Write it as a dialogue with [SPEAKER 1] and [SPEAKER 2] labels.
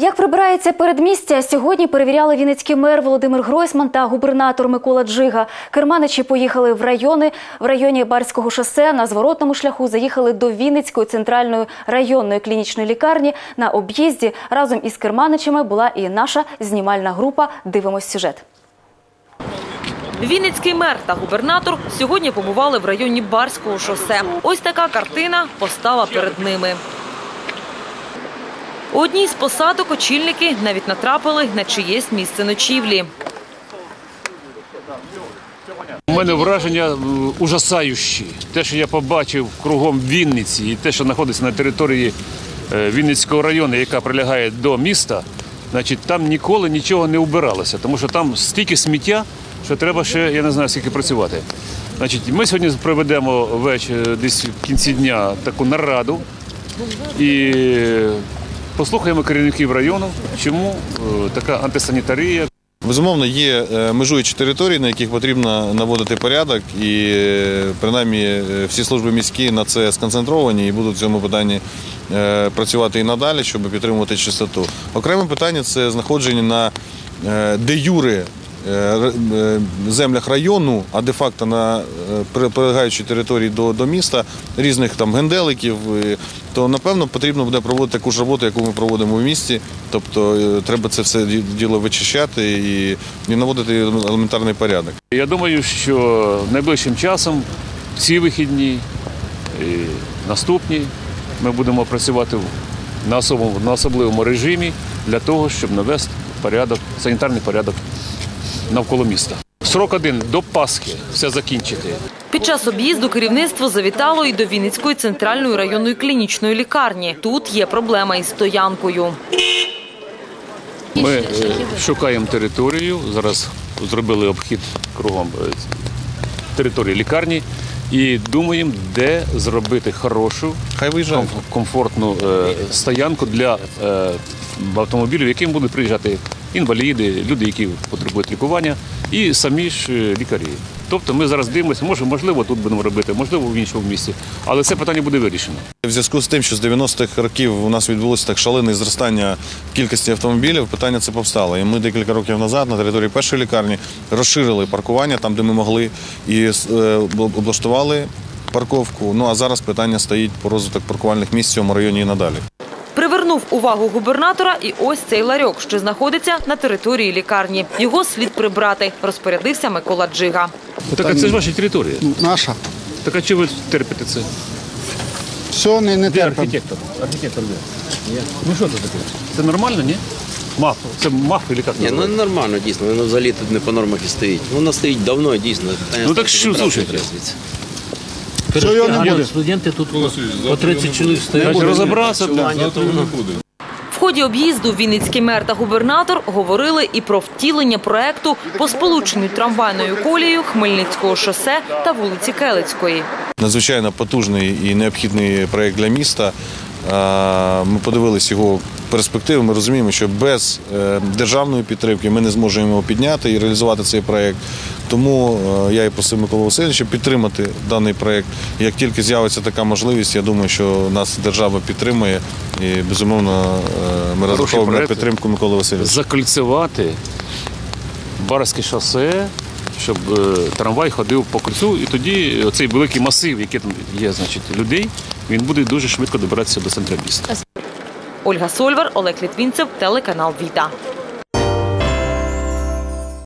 [SPEAKER 1] Як прибирається передмістя, сьогодні перевіряли вінницький мер Володимир Гройсман та губернатор Микола Джига. Керманичі поїхали в райони. В районі Барського шосе на зворотному шляху заїхали до Вінницької центральної районної клінічної лікарні. На об'їзді разом із керманичами була і наша знімальна група. Дивимось сюжет.
[SPEAKER 2] Вінницький мер та губернатор сьогодні побували в районі Барського шосе. Ось така картина постала перед ними. Одній з посадок очільники навіть натрапили на чиєсь місце ночівлі.
[SPEAKER 3] У мене враження е, ужасаючі. Те, що я побачив кругом Вінниці, і те, що знаходиться на території е, Вінницького району, яка прилягає до міста, значить, там ніколи нічого не убиралося, тому що там стільки сміття, що треба ще, я не знаю, скільки працювати. Значить, ми сьогодні проведемо вечір десь в кінці дня таку нараду і послухаємо керівників району, чому е, така антисанітарія,
[SPEAKER 4] Безумовно, є е, межуючі території, на яких потрібно наводити порядок, і е, принаймні всі служби міські на це сконцентровані і будуть в цьому питанні працювати і надалі, щоб підтримувати чистоту. Окреме питання це знаходження на де е, землях району, а де-факто на е, прилегаючій території до, до міста різних там генделиків, е, то напевно потрібно буде проводити таку ж роботу, яку ми проводимо в місті. Тобто е, треба це все діло вичищати і, і наводити елементарний порядок.
[SPEAKER 3] Я думаю, що найближчим часом, ці вихідні і наступні, ми будемо працювати на особливому режимі для того, щоб навести порядок, санітарний порядок навколо міста. Срок один до Пасхи все закінчити.
[SPEAKER 2] Під час об'їзду керівництво завітало і до Вінницької центральної районної клінічної лікарні. Тут є проблема із стоянкою.
[SPEAKER 3] Ми е, шукаємо територію. Зараз зробили обхід кругом е, території лікарні і думаємо, де зробити хорошу
[SPEAKER 4] Хай виїжджають.
[SPEAKER 3] комфортну е, стоянку для е, автомобілів, яким будуть приїжджати інваліди, люди, які потребують лікування, і самі ж е, лікарі. Тобто ми зараз дивимося, може, можливо, тут будемо робити, можливо, в іншому місці, але це питання буде вирішено.
[SPEAKER 4] В зв'язку з тим, що з 90-х років у нас відбулося так шалене зростання кількості автомобілів, питання це повстало. І ми декілька років назад на території першої лікарні розширили паркування там, де ми могли, і е, облаштували парковку. Ну а зараз питання стоїть по розвиток паркувальних місць в цьому районі і надалі.
[SPEAKER 2] Привернув увагу губернатора і ось цей ларьок, що знаходиться на території лікарні. Його слід прибрати, розпорядився Микола Джига.
[SPEAKER 3] Так а це ж ваша територія.
[SPEAKER 5] Наша.
[SPEAKER 3] Так а чого ви терпите це?
[SPEAKER 5] Все не, не
[SPEAKER 3] Де
[SPEAKER 5] терпимо.
[SPEAKER 3] архітектор? Архітектор де? Ну що це таке? Це нормально, ні? Мах. Це мах чи як
[SPEAKER 6] Ні, ну
[SPEAKER 3] називається?
[SPEAKER 6] нормально, дійсно. Воно взагалі тут не по нормах і стоїть. Воно стоїть давно, дійсно.
[SPEAKER 3] Ну, так що, слушайте.
[SPEAKER 5] Що його не буде?
[SPEAKER 7] Студенти тут по 30 чоловік стоять.
[SPEAKER 3] Значить, розібратися.
[SPEAKER 2] В ході об'їзду Вінницький мер та губернатор говорили і про втілення проекту по сполученню трамвайною колією Хмельницького шосе та вулиці Келицької.
[SPEAKER 4] Надзвичайно потужний і необхідний проєкт для міста. Ми подивилися його перспективи. Ми розуміємо, що без е, державної підтримки ми не зможемо його підняти і реалізувати цей проєкт. Тому е, я і просив Микола Васильовича підтримати даний проєкт. Як тільки з'явиться така можливість, я думаю, що нас держава підтримує і безумовно е, ми розраховуємо на підтримку Миколи Васильовича.
[SPEAKER 3] закольцювати Барське шосе, щоб е, трамвай ходив по кольцю, і тоді цей великий масив, який там є, значить, людей, він буде дуже швидко добиратися до центру міста.
[SPEAKER 2] Ольга Сольвар, Олег Літвінцев, телеканал Віта.